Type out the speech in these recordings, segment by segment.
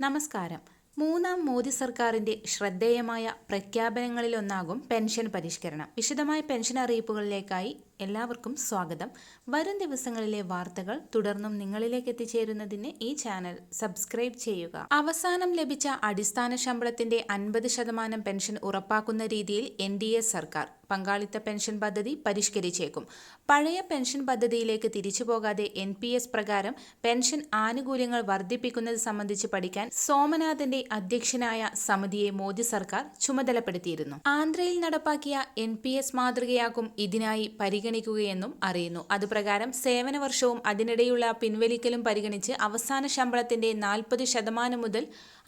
നമസ്കാരം. മൂന്നാം മോദി സർക്കാരിന്റെ ശ്രദ്ധേയമായ പ്രഖ്യാപനങ്ങളിലൊന്നാകും പെൻഷൻ പരിഷ്കരണം. വിശദമായ പെൻഷൻ അറിയിപ്പുകളിലേക്കായി എല്ലാവർക്കും സ്വാഗതം. വരും ദിവസങ്ങളിലെ വാർത്തകൾ തുടർന്നും നിങ്ങളിലേക്ക് എത്തിച്ചേരുന്നതിന് ഈ ചാനൽ സബ്സ്ക്രൈബ് ചെയ്യുക. അവസാനം ലഭിച്ച അടിസ്ഥാന ശമ്പളത്തിന്റെ അൻപത് ശതമാനം പെൻഷൻ ഉറപ്പാക്കുന്ന രീതിയിൽ എൻ സർക്കാർ പങ്കാളിത്ത പെൻഷൻ പദ്ധതി പരിഷ്കരിച്ചേക്കും. പഴയ പെൻഷൻ പദ്ധതിയിലേക്ക് തിരിച്ചു പോകാതെ എൻ പി എസ് പ്രകാരം പെൻഷൻ ആനുകൂല്യങ്ങൾ വർദ്ധിപ്പിക്കുന്നത് സംബന്ധിച്ച് പഠിക്കാൻ സോമനാഥന്റെ അധ്യക്ഷനായ സമിതിയെ മോദി സർക്കാർ ചുമതലപ്പെടുത്തിയിരുന്നു. ആന്ധ്രയിൽ നടപ്പാക്കിയ എൻ പി എസ് മാതൃകയാക്കും ഇതിനായി പരിഗണിക്കുകയെന്നും അറിയുന്നു. അതുപ്രകാരം സേവന വർഷവും അതിനിടെയുള്ള പിൻവലിക്കലും പരിഗണിച്ച് അവസാന ശമ്പളത്തിന്റെ നാൽപ്പത് ശതമാനം മുതൽ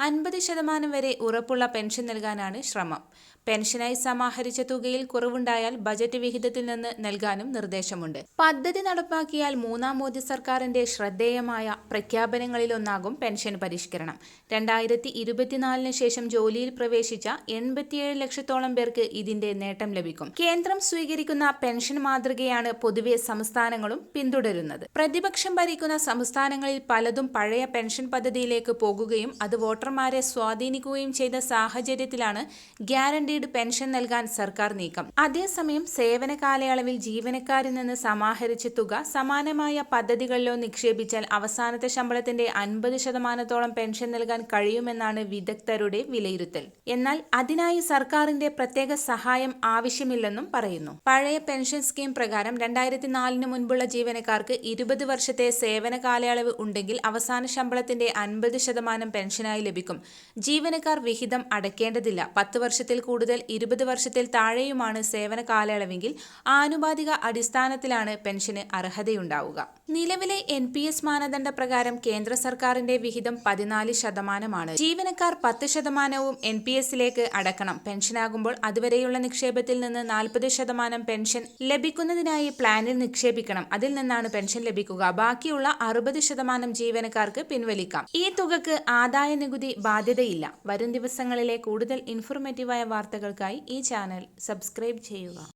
അൻപത് ശതമാനം വരെ ഉറപ്പുള്ള പെൻഷൻ നൽകാനാണ് ശ്രമം. പെൻഷനായി സമാഹരിച്ച തുകയിൽ കുറവുണ്ടായാൽ ബജറ്റ് വിഹിതത്തിൽ നിന്ന് നൽകാനും നിർദ്ദേശമുണ്ട്. പദ്ധതി നടപ്പാക്കിയാൽ മൂന്നാം മോദി സർക്കാരിന്റെ ശ്രദ്ധേയമായ പ്രഖ്യാപനങ്ങളിലൊന്നാകും പെൻഷൻ പരിഷ്കരണം. രണ്ടായിരത്തി ഇരുപത്തിനാലിന് ശേഷം ജോലിയിൽ പ്രവേശിച്ച എൺപത്തിയേഴ് ലക്ഷത്തോളം പേർക്ക് ഇതിന്റെ നേട്ടം ലഭിക്കും. കേന്ദ്രം സ്വീകരിക്കുന്ന പെൻഷൻ മാതൃകയാണ് പൊതുവെ സംസ്ഥാനങ്ങളും പിന്തുടരുന്നത്. പ്രതിപക്ഷം ഭരിക്കുന്ന സംസ്ഥാനങ്ങളിൽ പലതും പഴയ പെൻഷൻ പദ്ധതിയിലേക്ക് പോകുകയും അത് വോട്ടർമാരെ സ്വാധീനിക്കുകയും ചെയ്ത സാഹചര്യത്തിലാണ് ഗ്യാരണ്ടീഡ് പെൻഷൻ നൽകാൻ സർക്കാർ നീക്കം. അതേസമയം സേവന കാലയളവിൽ ജീവനക്കാരിൽ നിന്ന് സമാഹരിച്ച തുക സമാനമായ പദ്ധതികളിലോ നിക്ഷേപിച്ചാൽ അവസാനത്തെ ശമ്പളത്തിന്റെ അൻപത് ശതമാനത്തോളം പെൻഷൻ നൽകാൻ കഴിയുമെന്നാണ് വിദഗ്ധരുടെ വിലയിരുത്തൽ. എന്നാൽ അതിനായി സർക്കാരിന്റെ പ്രത്യേക സഹായം ആവശ്യമില്ലെന്നും പറയുന്നു. പഴയ പെൻഷൻ സ്കീം പ്രകാരം രണ്ടായിരത്തി നാലിന് മുൻപുള്ള ജീവനക്കാർക്ക് ഇരുപത് വർഷത്തെ സേവന കാലയളവ് ഉണ്ടെങ്കിൽ അവസാന ശമ്പളത്തിന്റെ അൻപത് ശതമാനം പെൻഷനായി ലഭിക്കും. ജീവനക്കാർ വിഹിതം അടയ്ക്കേണ്ടതില്ല. പത്ത് വർഷത്തിൽ കൂടുതൽ ഇരുപത് വർഷത്തിൽ താഴെയുമാണ് സേവന കാലയളവെങ്കിൽ ആനുപാതിക അടിസ്ഥാനത്തിലാണ് പെൻഷന് അർഹതയുണ്ടാവുക. നിലവിലെ എൻ പി എസ് മാനദണ്ഡ പ്രകാരം കേന്ദ്ര സർക്കാരിന്റെ വിഹിതം പതിനാല് ശതമാനമാണ്. ജീവനക്കാർ പത്ത് ശതമാനവും എൻ പി എസിലേക്ക് അടക്കണം. പെൻഷനാകുമ്പോൾ അതുവരെയുള്ള നിക്ഷേപത്തിൽ നിന്ന് നാൽപ്പത് ശതമാനം പെൻഷൻ ലഭിക്കുന്നതിനായി പ്ലാനിൽ നിക്ഷേപിക്കണം. അതിൽ നിന്നാണ് പെൻഷൻ ലഭിക്കുക. ബാക്കിയുള്ള അറുപത് ശതമാനം ജീവനക്കാർക്ക് പിൻവലിക്കാം. ഈ തുകക്ക് ആദായ നികുതി ബാധ്യതയില്ല. വരും ദിവസങ്ങളിലെ കൂടുതൽ ഇൻഫോർമേറ്റീവായ വാർത്തകൾക്കായി ഈ ചാനൽ സബ്സ്ക്രൈബ് ചെയ്യുക.